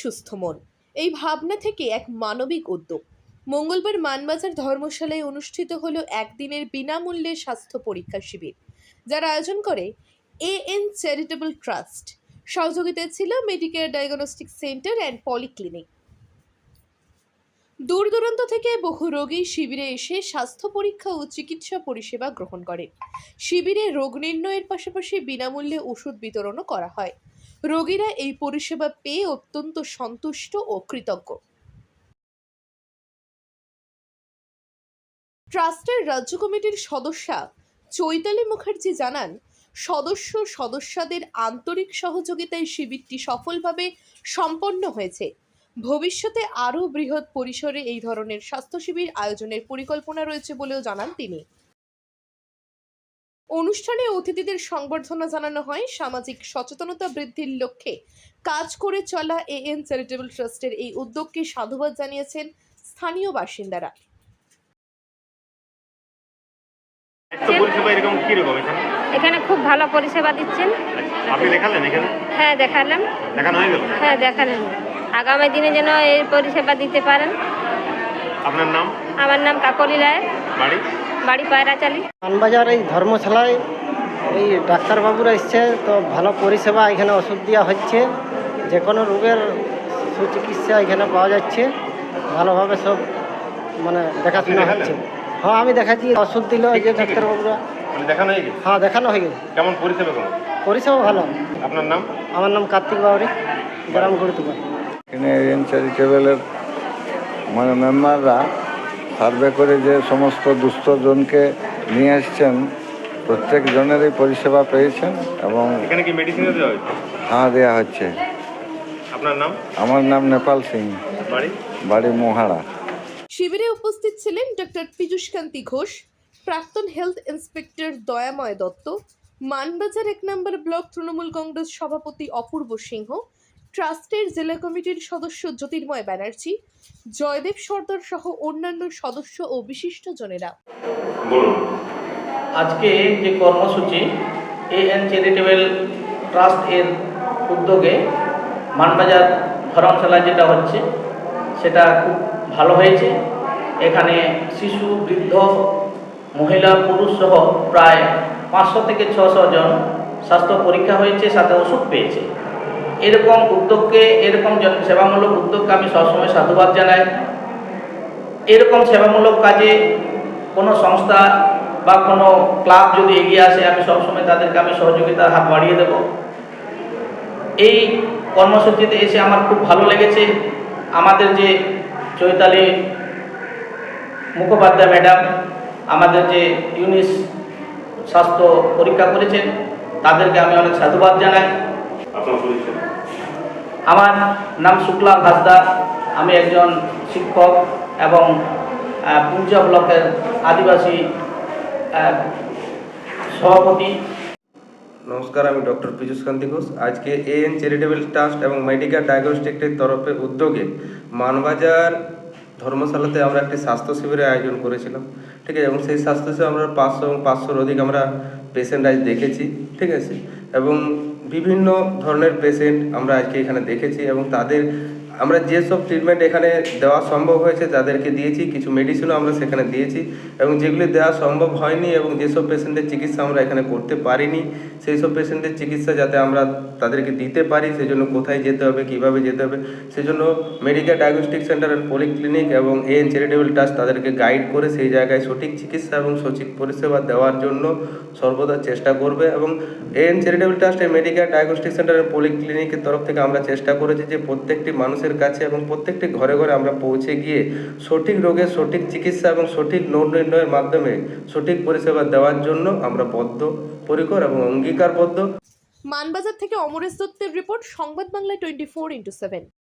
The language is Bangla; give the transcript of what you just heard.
সুস্থ মন। এই ভাবনা থেকে এক মানবিক উদ্যোগ। মঙ্গলবার মানবাজার ধর্মশালায় অনুষ্ঠিত হল একদিনের বিনামূল্যে স্বাস্থ্য পরীক্ষা শিবির, যার আয়োজন করে এ এন চ্যারিটেবল ট্রাস্ট। সহযোগিতায় ছিল Medicare diagnostic centre and polyclinic. দূর দূরান্ত থেকে বহু রোগী শিবিরে এসে স্বাস্থ্য পরীক্ষা ও চিকিৎসা পরিষেবা গ্রহণ করেন। শিবিরে রোগ নির্ণয়ের পাশাপাশি বিনামূল্যে ওষুধ বিতরণও করা হয়। রোগীরা এই পরিষেবা পেয়ে অত্যন্ত সন্তুষ্ট ও কৃতজ্ঞ। ট্রাস্টের রাজ্য কমিটির সদস্যা চৈতালি মুখার্জি জানান, সদস্য সদস্যদের আন্তরিক সহযোগিতায় শিবিরটি সফলভাবে সম্পন্ন হয়েছে। ভবিষ্যতে আরও বৃহৎ পরিসরে এই ধরনের স্বাস্থ্য শিবির আয়োজনের পরিকল্পনা রয়েছে বলেও জানান তিনি। অনুষ্ঠানে অতিথিদের সংবর্ধনা জানানো হয়। সামাজিক সচেতনতা বৃদ্ধির লক্ষ্যে কাজ করে চলা এ এন চ্যারিটেবল ট্রাস্টের এই উদ্যোগকে সাধুবাদ জানিয়েছেন স্থানীয় বাসিন্দারা। এখানে? এখানে খুব ভালো পরিষেবা দিচ্ছেন। আপনি দেখালেন এখানে? হ্যাঁ দেখালাম। দেখানো হয়ে গেল? হ্যাঁ দেখালেন। আগামী দিনে যেন এই পরিষেবা দিতে পারেন। আপনার নাম? আমার নাম কাকলি রায়। বাড়ি? বাড়ি পায়রাচালি পানবাজার এই ধর্মশালায় এই ডাক্তারবাবুরা এসছে তো ভালো পরিষেবা এখানে ওষুধ দেওয়া হচ্ছে। যে কোনো রোগের সুচিকিৎসা এখানে পাওয়া যাচ্ছে। ভালোভাবে সব মানে দেখাশোনা হচ্ছে। হ্যাঁ আমি দেখাচ্ছি। ওষুধ দিল এই যে ডাক্তারবাবুরা। মানে দেখানো হয়ে গেছে? হ্যাঁ দেখানো হয়ে গেছে। কেমন পরিষেবা কেমন? পরিষেবা ভালো। আপনার নাম? আমার নাম কার্তিক বাউরি গ্রাম গুরুত্বপূর্ণ এখানে মানে মেম্বাররা সার্ভে করে যে সমস্ত দুস্থজনকে নিয়ে এসছেন প্রত্যেক জনেরই পরিষেবা পেয়েছেন এবং এখানে কি মেডিসিনও দেওয়া হচ্ছে। আপনার নাম? আমার নাম নেপাল সিং। বাড়ি? বাড়ি মোহাড়া। শিবিরে উপস্থিত ছিলেন ডক্টর পীযূষকান্তি ঘোষ প্রাক্তন হেলথ ইন্সপেক্টর দয়াময় দত্ত মানবাজার এক নম্বর ব্লক তৃণমূল কংগ্রেস সভাপতি অপূর্ব সিংহ ট্রাস্টের জেলা কমিটির সদস্য জ্যোতির্ময় ব্যানার্জি জয়দেব সর্দার সহ অন্যান্য সদস্য ও বিশিষ্টজনেরা। বলুন। আজকে যে কর্মসূচি এ এন চ্যারিটেবল ট্রাস্ট এর উদ্যোগে মানবাজার ধর্মশালায় যেটা হচ্ছে সেটা খুব ভালো হয়েছে। এখানে শিশু বৃদ্ধ মহিলা পুরুষ সহ প্রায় পাঁচশো থেকে ছশো জন স্বাস্থ্য পরীক্ষা হয়েছে সাথে ওষুধ পেয়েছে। এরকম উদ্যোগকে, এরকম সেবামূলক উদ্যোগকে আমি সবসময় সাধুবাদ জানাই। এরকম সেবামূলক কাজে কোনো সংস্থা বা কোনো ক্লাব যদি এগিয়ে আসে, আমি সবসময় তাদেরকে আমি সহযোগিতার হাত বাড়িয়ে দেব। এই কর্মসূচিতে এসে আমার খুব ভালো লেগেছে। আমাদের যে চৈতালি মুখোপাধ্যায় ম্যাডাম, আমাদের যে ইউনিস স্বাস্থ্য পরীক্ষা করেছেন, তাদেরকে আমি অনেক সাধুবাদ জানাই। আপনার পরিচয় আমার নাম শুক্লা হাসদা আমি একজন শিক্ষক এবং পুঞ্জা ব্লকের আদিবাসী সভাপতি। নমস্কার আমি ডক্টর পীযুষ কান্তি ঘোষ। আজকে এএন চ্যারিটেবল ট্রাস্ট এবং মেডিকেল ডায়াগনস্টিকের তরফে উদ্যোগে মানবাজার ধর্মশালাতে আমরা একটি স্বাস্থ্য শিবিরের আয়োজন করেছিলাম। ঠিক আছে এবং সেই স্বাস্থ্য শিবিরে আমরা পাঁচশো এবং পাঁচশোর অধিক আমরা পেশেন্ট আজ দেখেছি। ঠিক আছে এবং বিভিন্ন ধরনের পেশেন্ট আমরা আজকে এখানে দেখেছি এবং তাদের আমরা যেসব ট্রিটমেন্ট এখানে দেওয়া সম্ভব হয়েছে, তাদেরকে দিয়েছি, কিছু মেডিসিনও আমরা সেখানে দিয়েছি এবং যেগুলি দেওয়া সম্ভব হয়নি এবং যেসব পেশেন্টের চিকিৎসা আমরা এখানে করতে পারিনি সেই সব পেশেন্টের চিকিৎসা যাতে আমরা তাদেরকে দিতে পারি, সেজন্য কোথায় যেতে হবে, কীভাবে যেতে হবে, সেজন্য medical diagnostic centre and polyclinic এবং এএন চ্যারিটেবল ট্রাস্ট তাদেরকে গাইড করে সেই জায়গায় সঠিক চিকিৎসা এবং সঠিক পরিষেবা দেওয়ার জন্য সর্বদা চেষ্টা করবে এবং এএন চ্যারিটেবল ট্রাস্টের মেডিকেল ডায়াগনস্টিক সেন্টার অ্যান্ড পলিক্লিনিকের তরফ থেকে আমরা চেষ্টা করেছি যে প্রত্যেকটি মানুষের কাছে এবং প্রত্যেকটি ঘরে ঘরে আমরা পৌঁছে গিয়ে সঠিক রোগের সঠিক চিকিৎসা এবং সঠিক নির্ণয়ের মাধ্যমে সঠিক পরিষেবা দেওয়ার জন্য আমরা বদ্ধ, পরিকর এবং অঙ্গীকারবদ্ধ। মানবাজার থেকে অমরেশ দত্তের রিপোর্ট, সংবাদ Bangla twenty four into seven.